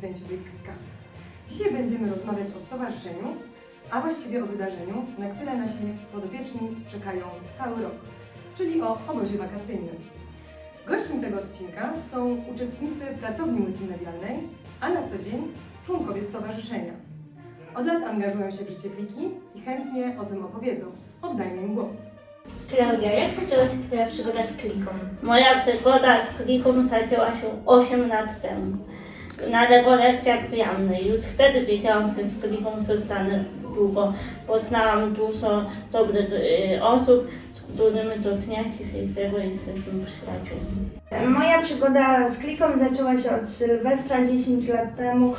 zajęciowej klika. Dzisiaj będziemy rozmawiać o stowarzyszeniu, a właściwie o wydarzeniu, na które nasi podopieczni czekają cały rok, czyli o obozie wakacyjnym. Gośćmi tego odcinka są uczestnicy pracowni multimedialnej, a na co dzień członkowie stowarzyszenia. Od lat angażują się w życie kliki i chętnie o tym opowiedzą. Oddajmy im głos. Klaudia, jak zaczęła się Twoja przygoda z kliką? Moja przygoda z kliką zaczęła się 8 lat temu. Na rekolekcjach w Jannej. Już wtedy wiedziałam, że z kliką zostanę długo. Poznałam dużo dobrych y, osób, z którymi do dnia dzisiejszego jesteśmy przyjaciółmi. Moja przygoda z kliką zaczęła się od Sylwestra 10 lat temu.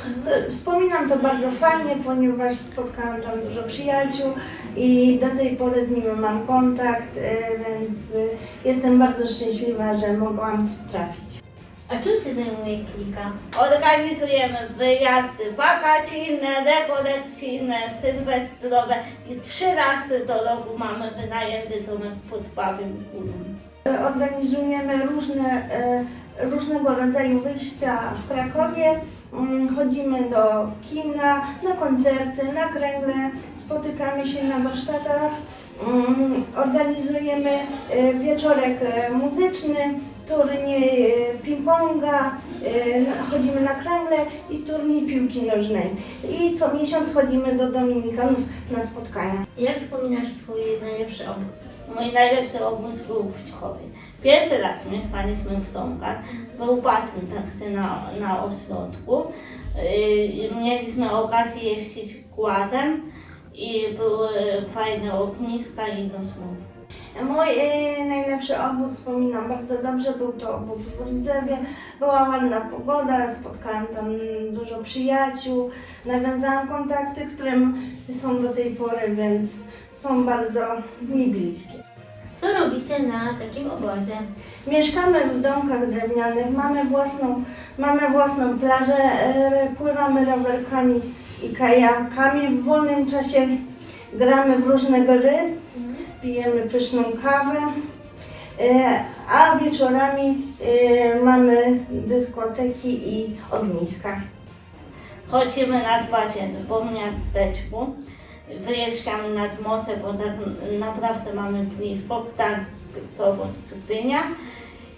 Wspominam to bardzo fajnie, ponieważ spotkałam tam dużo przyjaciół i do tej pory z nimi mam kontakt, e, więc jestem bardzo szczęśliwa, że mogłam trafić. A czym się zajmuje klika? Organizujemy wyjazdy wakacyjne, rekolekcyjne, sylwestrowe i trzy razy do roku mamy wynajęty domek pod Pawiem Górą. Organizujemy różne, e, różnego rodzaju wyjścia w Krakowie. Mm, Chodzimy do kina, na koncerty, na kręgle, spotykamy się na warsztatach, mm, organizujemy e, wieczorek e, muzyczny, turniej ping-ponga, e, chodzimy na kręgle i turniej piłki nożnej. I co miesiąc chodzimy do Dominikanów na spotkania. Jak wspominasz swój najlepszy obóz? Mój najlepszy obóz był w Cichowie. Pierwszy raz mieszkaliśmy w domkach. Był basen także na, na ośrodku. Yy, mieliśmy okazję jeździć kładem i były fajne ogniska i rozmowy. Mój e, najlepszy obóz wspominam bardzo dobrze, był to obóz w Rydzewie. Była ładna pogoda, spotkałam tam dużo przyjaciół, nawiązałam kontakty, które są do tej pory, więc są bardzo mi bliskie. Co robicie na takim obozie? Mieszkamy w domkach drewnianych, mamy własną, mamy własną plażę, e, pływamy rowerkami i kajakami. W wolnym czasie gramy w różne gry. Pijemy pyszną kawę, e, a wieczorami e, mamy dyskoteki i ogniska. Chodzimy na spacer po miasteczku. Wyjeżdżamy nad morze, bo nas, naprawdę mamy blisko Gdańsk, Sobot, Gdynia.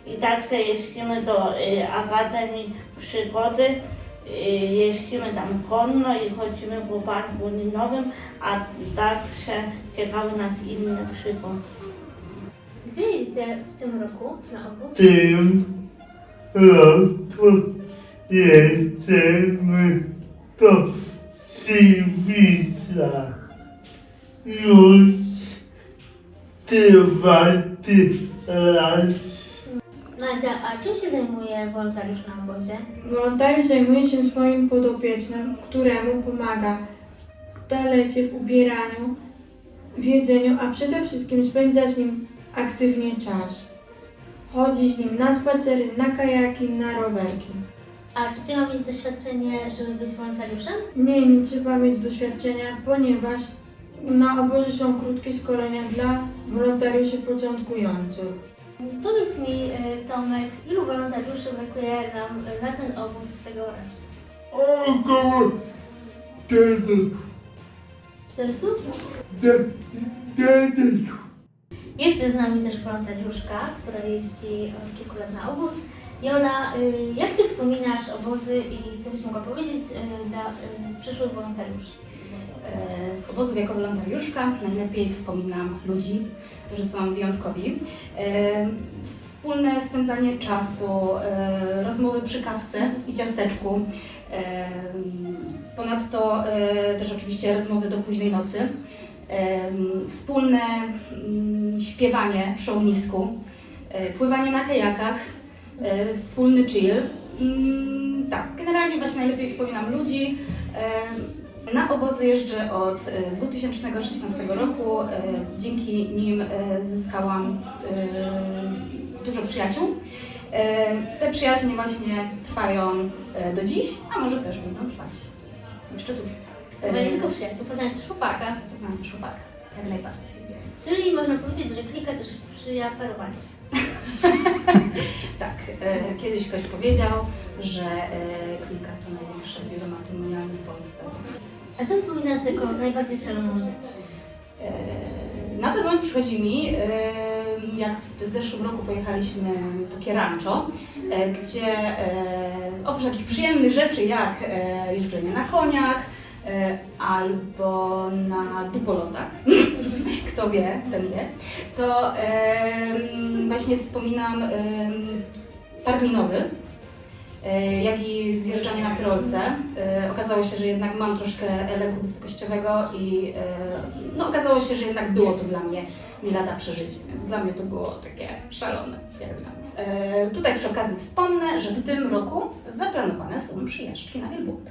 I także jeździmy do y, Akademii Przygody. Y, jeździmy tam konno i chodzimy po parku linowym, a zawsze czekały nas inne przygody. Gdzie jedziecie w tym roku na obóz? tym roku jedziemy do Siwica. Już czwarty raz. A czym się zajmuje wolontariusz na obozie? Wolontariusz zajmuje się swoim podopiecznym, któremu pomaga w toalecie, w ubieraniu, w jedzeniu, a przede wszystkim spędza z nim aktywnie czas. Chodzi z nim na spacery, na kajaki, na rowerki. A czy trzeba mieć doświadczenie, żeby być wolontariuszem? Nie, nie trzeba mieć doświadczenia, ponieważ na obozie są krótkie szkolenia dla wolontariuszy początkujących. Powiedz mi, y, Tomek, ilu wolontariuszy brakuje nam na ten obóz z tego roku? Około czterech, 400? de- czterech. Jest z nami też wolontariuszka, która jeździ od kilku lat na obóz. Jola, y, jak Ty wspominasz obozy i co byś mogła powiedzieć y, dla y, przyszłych wolontariuszy? E, Z obozów jako wolontariuszka najlepiej wspominam ludzi, którzy są wyjątkowi. E, Wspólne spędzanie czasu, e, rozmowy przy kawce i ciasteczku. Ponadto też oczywiście rozmowy do późnej nocy. Wspólne mm, śpiewanie przy ognisku, pływanie na kajakach, wspólny chill. Mm, Tak, generalnie właśnie najlepiej wspominam ludzi. Na obozy jeżdżę od e, 2016 roku. E, Dzięki nim e, zyskałam dużo przyjaciół. Te przyjaźnie właśnie trwają do dziś, a może też będą trwać jeszcze dłużej. Chyba nie tylko przyjaciół, poznałeś też chłopaka. Znam też chłopaka, jak najbardziej. Czyli można powiedzieć, że klika też sprzyja parowaniu się. tak, kiedyś ktoś powiedział, że Klika to największe biuro w Polsce. A co wspominasz jako najbardziej szaloną rzecz? E, Na ten moment przychodzi mi, e, jak w zeszłym roku pojechaliśmy takie rancho, e, gdzie oprócz takich przyjemnych rzeczy jak jeżdżenie na koniach albo na dupolotach, kto wie, ten wie, to właśnie wspominam park linowy, e, jak i zjeżdżanie na tyrolce. E, Okazało się, że jednak mam troszkę leku wysokościowego i e, no, okazało się, że jednak było to dla mnie nie lada przeżycie, więc dla mnie to było takie szalone, jak dla mnie. E, Tutaj przy okazji wspomnę, że w tym roku zaplanowane są przyjażdżki na Wielbłąd.